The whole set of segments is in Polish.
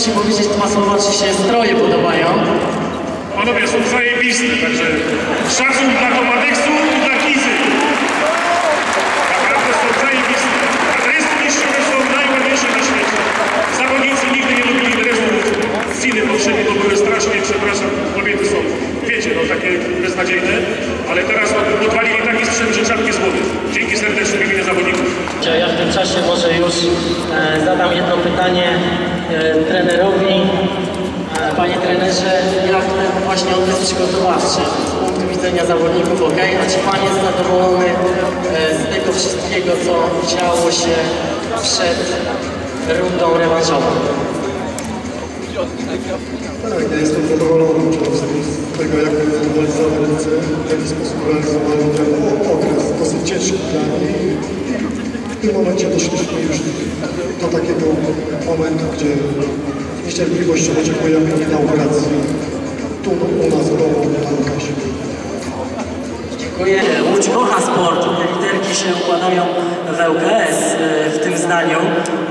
musi powiedzieć dwa słowa, czy się stroje podobają. Panowie są zajebiste, także szacun dla Komadeksu beznadziejne, ale teraz odwalili taki sprzęt, że czapki z głowy. Dzięki serdecznie w imieniu zawodników. Ja w tym czasie może już e, zadam jedno pytanie e, trenerowi. E, panie trenerze, jak ten właśnie okres przygotowawczy z punktu widzenia zawodników, ok? A czy pan jest zadowolony e, z tego wszystkiego, co działo się przed rundą rewanżową? Tak, ja jestem zadowolony z tego, jak wyglądali zawodnicy, w jaki sposób realizowali ten okres dosyć ciężki dla nich. I w tym momencie doszliśmy już do takiego momentu, gdzie z niecierpliwością oczekujemy inauguracji tu u nas w domu na Lukasie. Dziękuję. Łódź kocha sport. Te literki się układają w ŁKS e, w tym zdaniu.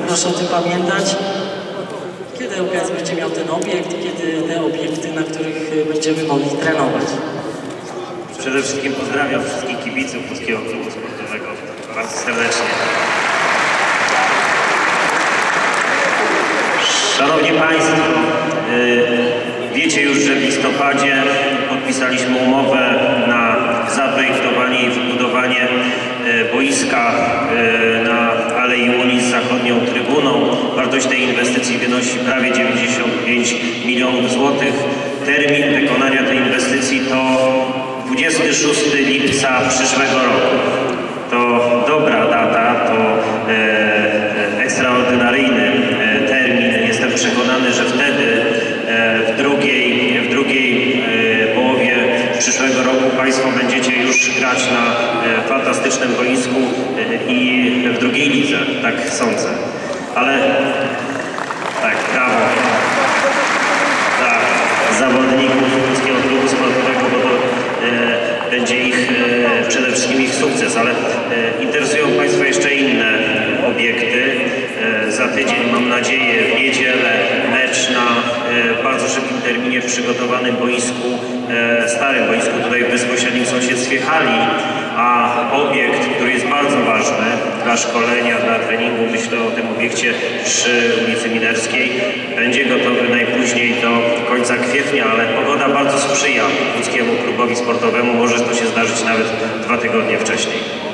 Proszę o tym pamiętać. Kiedy ŁKS będzie miał ten obiekt, kiedy te obiekty, na których będziemy mogli trenować. Przede wszystkim pozdrawiam wszystkich kibiców Polskiego Klubu Sportowego bardzo serdecznie. Szanowni Państwo, y, wiecie już, że w listopadzie podpisaliśmy umowę na zaprojektowanie i wybudowanie y, boiska inwestycji wynosi prawie 95 milionów złotych. Termin wykonania tej inwestycji to 26 lipca przyszłego roku. To dobra data, to e, e, ekstraordynaryjny e, termin. Jestem przekonany, że wtedy e, w drugiej, w drugiej e, połowie przyszłego roku Państwo będziecie już grać na e, fantastycznym boisku e, i w drugiej lidze, tak sądzę. Ale tak, brawo dla zawodników Polskiego Klubu Sportowego, bo to e, będzie ich, e, przede wszystkim ich sukces, ale e, interesują Państwa jeszcze inne obiekty. E, za tydzień, mam nadzieję, w niedzielę mecz na e, bardzo szybkim terminie w przygotowanym boisku, e, starym boisku tutaj w bezpośrednim sąsiedztwie hali, a obiekt, który jest bardzo ważny dla szkolenia, dla treningu, myślę o tym obiekcie przy ulicy Minerskiej, będzie gotowy najpóźniej do końca kwietnia, ale pogoda bardzo sprzyja ludzkiemu klubowi sportowemu, może to się zdarzyć nawet dwa tygodnie wcześniej.